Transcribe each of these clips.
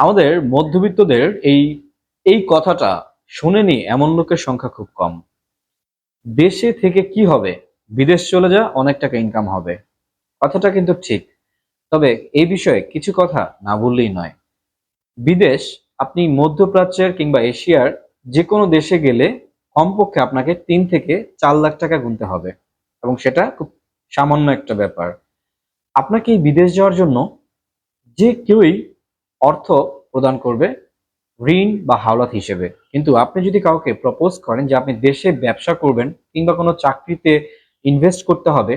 আমাদের মধ্যবিত্তদের এই এই কথাটা শোনেনি এমন লোকের সংখ্যা খুব কম। দেশে থেকে কি হবে? বিদেশ চলে যা, অনেক টাকা ইনকাম হবে। কথাটা কিন্তু ঠিক। তবে এই বিষয়ে কিছু কথা না বললেই নয়। বিদেশ, আপনি মধ্যপ্রাচ্যের কিংবা এশিয়ার যে কোনো দেশে গেলে কমপক্ষে আপনাকে তিন থেকে চার লাখ টাকা গুনতে হবে। এবং সেটা খুব সামান্য একটা ব্যাপার। আপনাকে এই বিদেশ যাওয়ার জন্য যে কেউই অর্থ প্রদান করবে ঋণ বা হাওলাত হিসেবে। কিন্তু আপনি যদি কাউকে প্রপোজ করেন যে আপনি দেশে ব্যবসা করবেন কিংবা কোনো চাকরিতে ইনভেস্ট করতে হবে,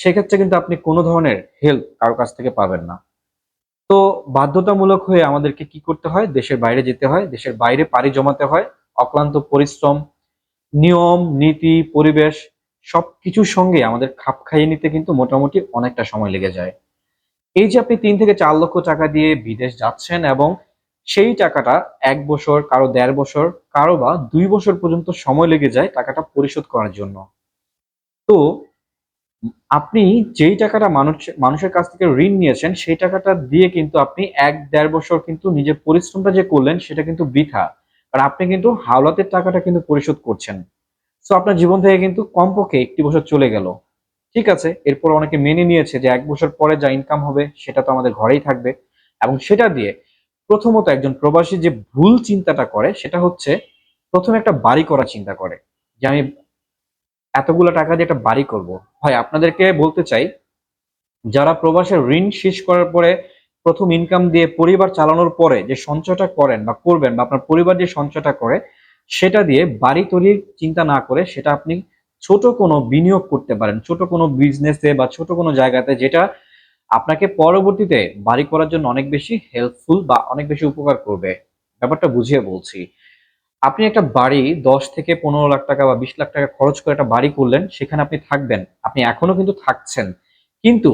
সেক্ষেত্রে কিন্তু আপনি কোনো ধরনের হেল্প কারও কাছ থেকে পাবেন না। তো বাধ্যতামূলক হয়ে আমাদেরকে কি করতে হয়? দেশের বাইরে যেতে হয়, দেশের বাইরে পাড়ি জমাতে হয়, অক্লান্ত পরিশ্রম, নিয়ম, নীতি, পরিবেশ, সবকিছুর সঙ্গে আমাদের খাপ খাইয়ে নিতে কিন্তু মোটামুটি অনেকটা সময় লেগে যায়। এই যে আপনি তিন থেকে চার লক্ষ টাকা দিয়ে বিদেশ যাচ্ছেন এবং সেই টাকাটা এক বছর, কারও দেড় বছর, কারও বা দুই বছর পর্যন্ত সময় লেগে যায় টাকাটা পরিশোধ করার জন্য। তো আপনি যেই টাকাটা মানুষ, মানুষের কাছ থেকে ঋণ নিয়েছেন, সেই টাকাটা দিয়ে কিন্তু আপনি এক দেড় বছর কিন্তু নিজের পরিশ্রমটা যে করলেন, সেটা কিন্তু বৃথা। কারণ আপনি কিন্তু হাওলাতের টাকাটা কিন্তু পরিশোধ করছেন। তো আপনার জীবন থেকে কিন্তু কমপক্ষে একটি বছর চলে গেল। ঠিক আছে, এরপর অনেকে মেনে নিয়েছে যে এক বছর পরে যা ইনকাম হবে সেটা তো আমাদের ঘরেই থাকবে। এবং সেটা দিয়ে প্রথমত একজন প্রবাসী যে ভুল চিন্তাটা করে সেটা হচ্ছে প্রথমে একটা বাড়ি করার চিন্তা করে যে আমি এতগুলো টাকা দিয়ে একটা বাড়ি করব। হয় আপনাদেরকে বলতে চাই, যারা প্রবাসের ঋণ শেষ করার পরে প্রথম ইনকাম দিয়ে পরিবার চালানোর পরে যে সঞ্চয়টা করেন বা করবেন বা আপনার পরিবার যে সঞ্চয়টা করে, সেটা দিয়ে বাড়ি তৈরির চিন্তা না করে সেটা আপনি ছোট কোনো বিনিয়োগ করতে পারেন, ছোট কোনো বিজনেসে বা ছোট কোনো জায়গাতে যেটা আপনাকে পরবর্তীতে বাড়ি করার জন্য অনেক বেশি হেল্পফুল বা অনেক বেশি উপকার করবে। ব্যাপারটা বুঝিয়ে বলছি। আপনি একটা বাড়ি দশ থেকে পনেরো লাখ টাকা বা বিশ লাখ টাকা খরচ করে একটা বাড়ি করলেন, সেখানে আপনি থাকবেন। আপনি এখনও কিন্তু থাকছেন। কিন্তু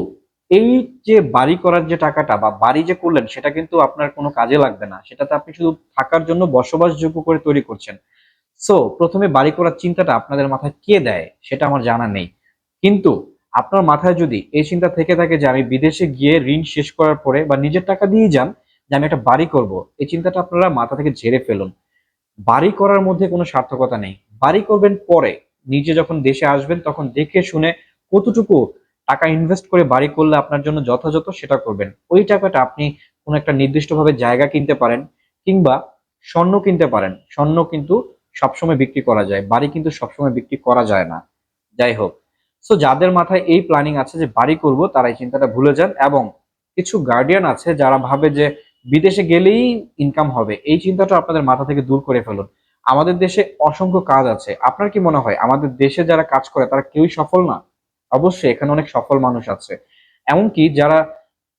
এই যে বাড়ি করার যে টাকাটা বা বাড়ি যে করলেন, সেটা কিন্তু আপনার কোনো কাজে লাগবে না। সেটাতে আপনি শুধু থাকার জন্য বসবাসযোগ্য করে তৈরি করছেন। সো প্রথমে বাড়ি করার চিন্তাটা আপনাদের মাথায় কে দেয় সেটা আমার জানা নেই। কিন্তু আপনার মাথায় যদি এই চিন্তা থেকে থাকে যে আমি বিদেশে গিয়ে ঋণ শেষ করার পরে বা নিজের টাকা দিয়ে যান যে আমি একটা বাড়ি করব, এই চিন্তাটা আপনারা মাথা থেকে ঝেড়ে ফেলুন। বাড়ি করার মধ্যে কোনো সার্থকতা নেই। বাড়ি করবেন পরে। নিজে যখন দেশে আসবেন তখন দেখে শুনে কতটুকু টাকা ইনভেস্ট করে বাড়ি করলে আপনার জন্য যথাযথ সেটা করবেন। ওই টাকাটা আপনি কোনো একটা নির্দিষ্টভাবে জায়গা কিনতে পারেন কিংবা স্বর্ণ কিনতে পারেন। স্বর্ণ কিন্তু সবসময় বিক্রি করা যায়। বাড়ি কিন্তু সবসময় বিক্রি করা যায় না। যাই হোক সো যাদের মাথায় এই প্ল্যানিং আছে যে বাড়ি করব তারা এই চিন্তাটা ভুলে যান এবং কিছু গার্ডিয়ান আছে যারা ভাবে যে বিদেশে গেলেই ইনকাম হবে। এই চিন্তাটা আপনাদের মাথা থেকে দূর করে ফেলুন। আমাদের দেশে অসংখ্য কাজ আছে। আপনার কি মনে হয়, আমাদের দেশে যারা কাজ করে, তারা কেউই সফল না? অবশ্যই, এখানে অনেক সফল মানুষ আছে। এমনকি যারা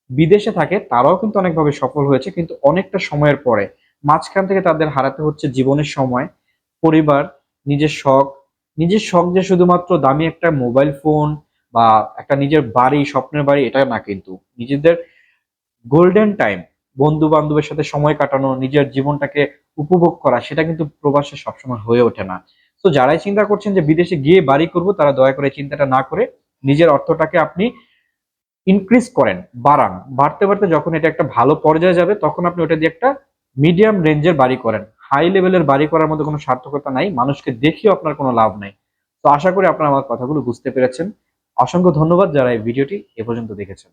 বিদেশে থাকে, তারাও কিন্তু অনেকভাবে সফল হয়েছে, কিন্তু অনেকটা সময়ের পরে। মাঝখান থেকে তাদের হারাতে হচ্ছে জীবনের সময়। পরিবার, নিজের শখ। নিজের শখ যে শুধুমাত্র দামি একটা মোবাইল ফোন বা একটা নিজের বাড়ি, স্বপ্নের বাড়ি, এটা না কিন্তু। নিজেদের গোল্ডেন টাইম বন্ধু বান্ধবের সাথে সময় কাটানো, নিজের জীবনটাকে উপভোগ করা, সেটা কিন্তু প্রবাসে সবসময় হয়ে ওঠে না। তো যারাই চিন্তা করছেন যে বিদেশে গিয়ে বাড়ি করব, তারা দয়া করে চিন্তাটা না করে নিজের অর্থটাকে আপনি ইনক্রিজ করেন, বাড়ান। বাড়তে বাড়তে যখন এটা একটা ভালো পর্যায়ে যাবে, তখন আপনি ওটা দিয়ে একটা মিডিয়াম রেঞ্জের বাড়ি করেন। হাই লেভেলের বাড়ি করার মধ্যে কোনো সার্থকতা নাই, মানুষকে দেখিও আপনার কোনো লাভ নাই। তো আশা করি আপনারা আমার কথাগুলো বুঝতে পেরেছেন। অসংখ্য ধন্যবাদ যারা এই ভিডিওটি এ পর্যন্ত দেখেছেন।